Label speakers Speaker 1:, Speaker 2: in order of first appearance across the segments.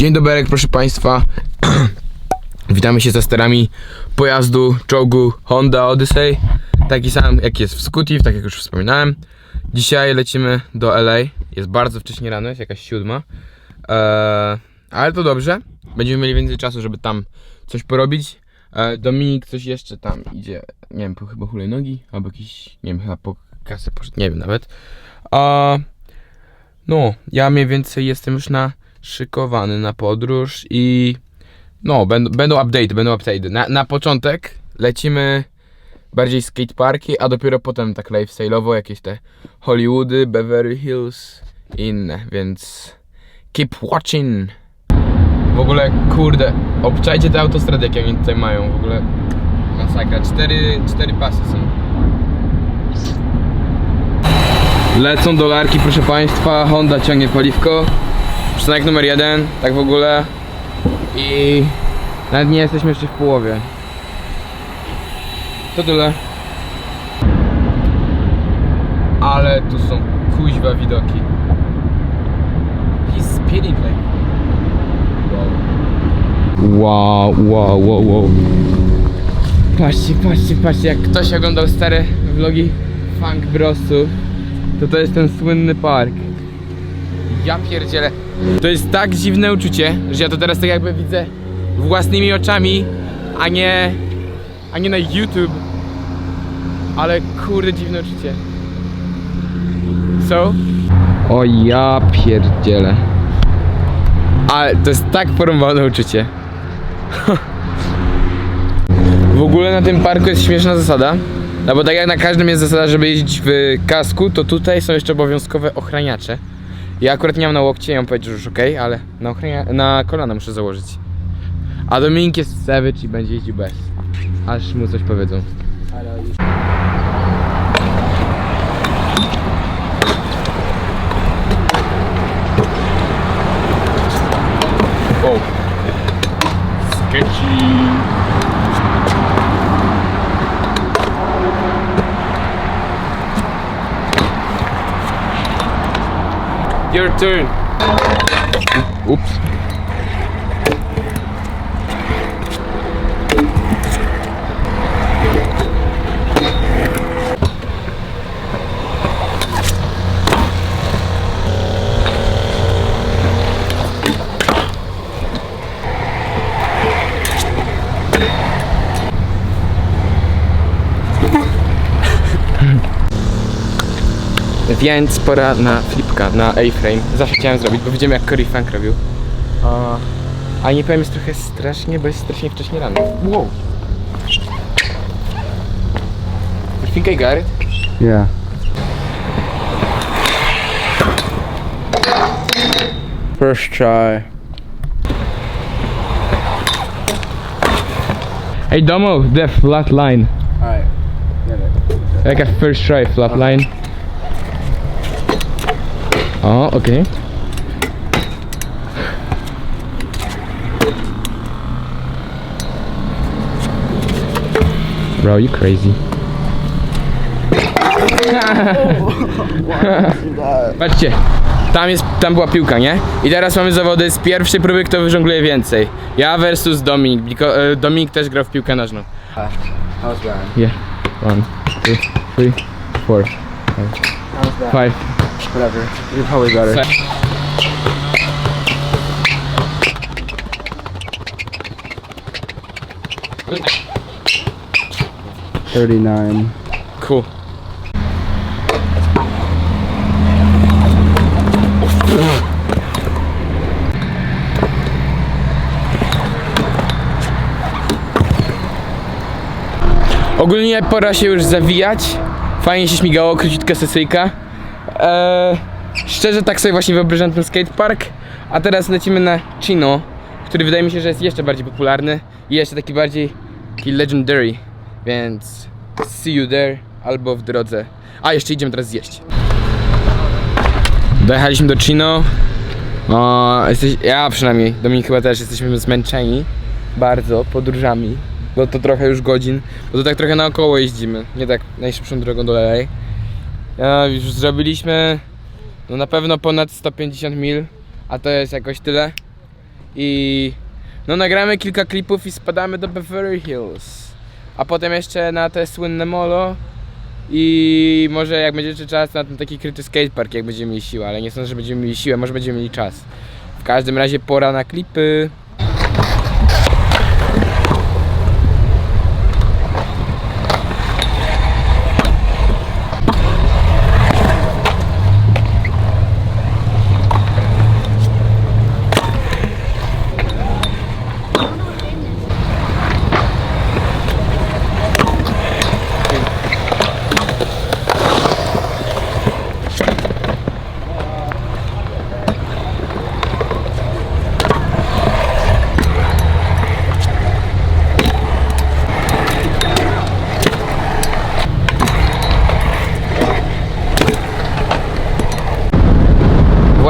Speaker 1: Dzień dobry, proszę Państwa. Witamy się za sterami pojazdu, czołgu Honda Odyssey. Taki sam jak jest w Scootif, tak jak już wspominałem. Dzisiaj lecimy do LA. Jest bardzo wcześnie rano, jest jakaś siódma. Eee, ale to dobrze. Będziemy mieli więcej czasu, żeby tam coś porobić. Eee, Dominik coś jeszcze tam idzie, nie wiem, po chyba hulajnogi, albo jakiś, nie wiem, chyba po kasę poszedł, nie wiem nawet. A no, ja mniej więcej jestem już na szykowany na podróż i no, będą, będą update, będą update. Na, na początek lecimy bardziej skateparki, a dopiero potem tak lifestyle'owo jakieś te Hollywoody, Beverly Hills i inne, więc keep watching. W ogóle, kurde, obczajcie te autostrady, jakie oni tutaj mają, w ogóle masakra. Cztery, cztery pasy są. Lecą dolarki, proszę Państwa. Honda ciągnie paliwko. Przystanek numer jeden, tak w ogóle. I nawet nie jesteśmy jeszcze w połowie. To tyle. Ale tu są kuźwa widoki. He's speeding like. Wow, wow, wow, wow. Patrzcie, patrzcie, patrzcie, jak ktoś oglądał stare vlogi Funk Brosu, to to jest ten słynny park. Ja pierdzielę. To jest tak dziwne uczucie, że ja to teraz tak jakby widzę własnymi oczami, a nie, a nie na YouTube. Ale kurde dziwne uczucie. Co? O ja pierdzielę. Ale to jest tak porąbane uczucie. W ogóle na tym parku jest śmieszna zasada. No bo tak jak na każdym jest zasada, żeby jeździć w kasku, to tutaj są jeszcze obowiązkowe ochraniacze. Ja akurat nie mam na łokcie, ja mam powiedzieć, że już ok, ale na, na kolana muszę założyć. A Dominik jest savage i będzie jeździł bez. Aż mu coś powiedzą. O! Sketchy! Your turn. Oops. Więc pora na flipka, na A-frame. Zawsze chciałem zrobić, bo widziałem jak Cory Funk robił. A, a nie powiem, jest trochę strasznie, bo jest strasznie wcześnie rano. Wow! You think I got it?
Speaker 2: Yeah. First try.
Speaker 1: Hey Domo, the flat line.
Speaker 2: Alright.
Speaker 1: Like a first try flat line. Oh, okay. Bro, you crazy. Patrzcie, tam jest, tam była piłka, nie? I teraz mamy zawody z pierwszej próby, kto wyżongluje więcej. Ja versus Dominik. Biko- e, Dominik też grał w piłkę nożną.
Speaker 2: Was bad.
Speaker 1: Yeah. One, two, three, four,
Speaker 2: I was bad.
Speaker 1: five.
Speaker 2: Whatever. You're probably better. Thirty-nine.
Speaker 1: Cool. Ogólnie pora się już zawijać. Fajnie się śmigało, króciutka sesyjka. Eee, szczerze tak sobie właśnie wyobrażam ten skatepark. A teraz lecimy na Chino, który wydaje mi się, że jest jeszcze bardziej popularny i jeszcze taki bardziej taki legendary. Więc see you there albo w drodze. A jeszcze idziemy teraz zjeść. Dojechaliśmy do Chino. O, jesteś, ja przynajmniej, Dominik chyba też jesteśmy zmęczeni bardzo podróżami, bo to trochę już godzin, bo to tak trochę naokoło jeździmy, nie tak najszybszą drogą do LA. Już zrobiliśmy no na pewno ponad 150 mil, a to jest jakoś tyle. i no nagramy kilka klipów i spadamy do Beverly Hills. A potem jeszcze na te słynne molo i może jak będzie jeszcze czas na ten taki kryty skatepark, jak będziemy mieli siłę, ale nie sądzę, że będziemy mieli siłę, może będziemy mieli czas. W każdym razie pora na klipy.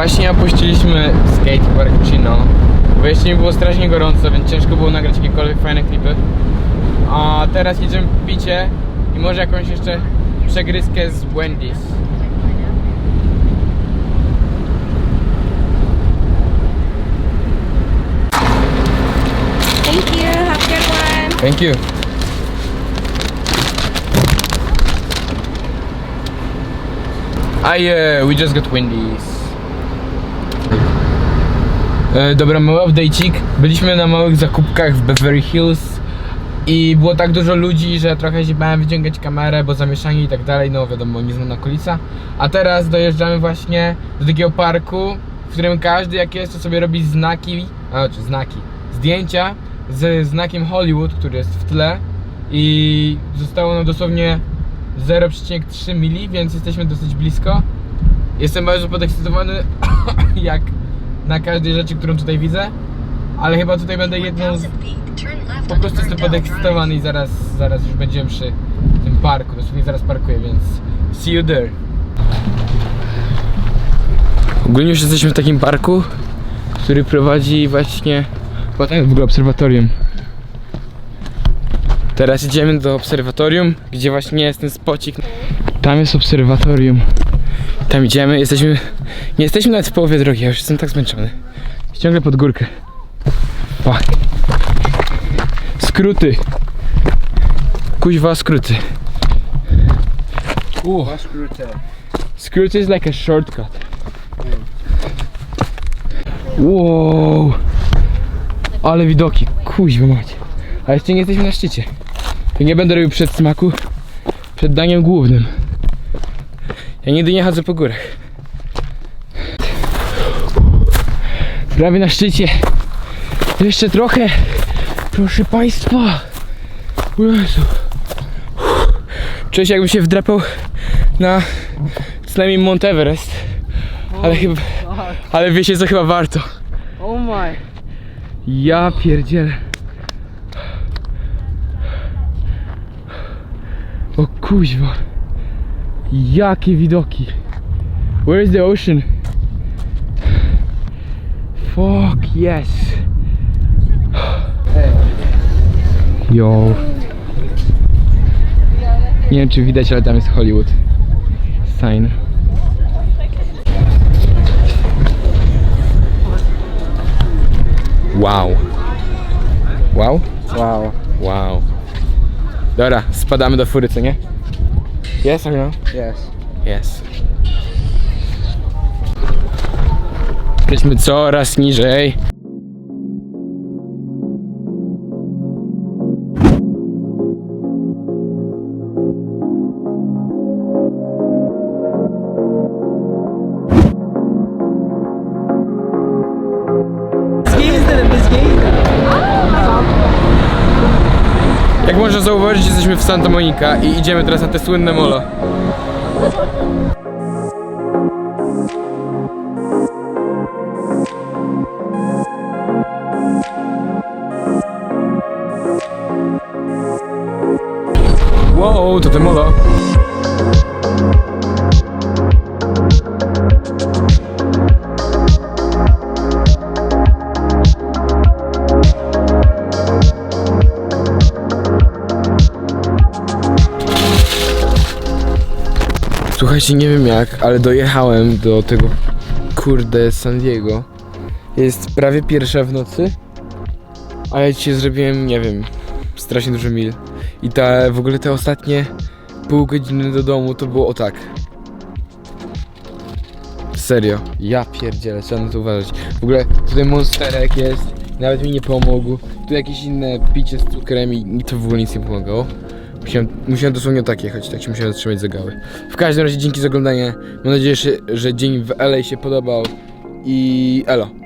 Speaker 1: Właśnie opuściliśmy skatepark Chino. Bo jeszcze mi było strasznie gorąco, więc ciężko było nagrać jakiekolwiek fajne klipy. A teraz jedziemy picie i może jakąś jeszcze przegryzkę z Wendy's.
Speaker 3: Thank you. Have a good one.
Speaker 1: Thank you. I uh, we just got Wendy's. E, dobra, mały update'cik. Byliśmy na małych zakupkach w Beverly Hills i było tak dużo ludzi, że trochę się bałem wyciągać kamerę, bo zamieszanie i tak dalej, no wiadomo, nieznana okolica. A teraz dojeżdżamy właśnie do takiego parku, w którym każdy jak jest, to sobie robi znaki, a czy znaki, zdjęcia z znakiem Hollywood, który jest w tle i zostało nam dosłownie 0,3 mili, więc jesteśmy dosyć blisko. Jestem bardzo podekscytowany, jak na każdej rzeczy, którą tutaj widzę, ale chyba tutaj będę jedną z... Po prostu jestem podekscytowany i zaraz, zaraz już będziemy przy tym parku, dosłownie zaraz parkuję, więc see you there. Ogólnie już jesteśmy w takim parku, który prowadzi właśnie... Bo tam jest w ogóle obserwatorium. Teraz idziemy do obserwatorium, gdzie właśnie jest ten spocik. Tam jest obserwatorium. Tam idziemy, jesteśmy... Nie jesteśmy nawet w połowie drogi, ja już jestem tak zmęczony. Ciągle pod górkę. Pa. Skróty. Kuźwa skróty. Uh, skróty is like a shortcut. Wow. Ale widoki, kuźwa macie. A jeszcze nie jesteśmy na szczycie. To nie będę robił przed smaku. Przed daniem głównym. Ja nigdy nie chodzę po górach. Prawie na szczycie. Jeszcze trochę. Proszę Państwa. O Jezu. Czuję się jakbym się wdrapał na co najmniej Mount Everest. Ale chyba... Ale wiecie co chyba warto.
Speaker 2: Oh my.
Speaker 1: Ja pierdzielę. O kuźwa. Jakie widoki. Where is the ocean? Fuck yes. Yo. Nie wiem czy widać, ale tam jest Hollywood. Sign. Wow. Wow?
Speaker 2: Wow.
Speaker 1: Wow. Dobra, spadamy do fury, co nie? Yes or no?
Speaker 2: Yes.
Speaker 1: Yes. Jesteśmy coraz niżej. Jak można zauważyć, jesteśmy w Santa Monica i idziemy teraz na te słynne molo. Wow, to. Słuchajcie, nie wiem jak, ale dojechałem do tego kurde San Diego. Jest prawie pierwsza w nocy, a ja dzisiaj zrobiłem, nie wiem, strasznie dużo mil. I ta, w ogóle te ostatnie pół godziny do domu to było o tak. Serio, ja pierdzielę, trzeba na to uważać. W ogóle tutaj monsterek jest, nawet mi nie pomógł. Tu jakieś inne picie z cukrem i to w ogóle nic nie pomagało. Musiałem, musiałem dosłownie tak jechać, tak się musiałem zatrzymać za gały. W każdym razie dzięki za oglądanie. Mam nadzieję, że, że dzień w LA się podobał. I elo.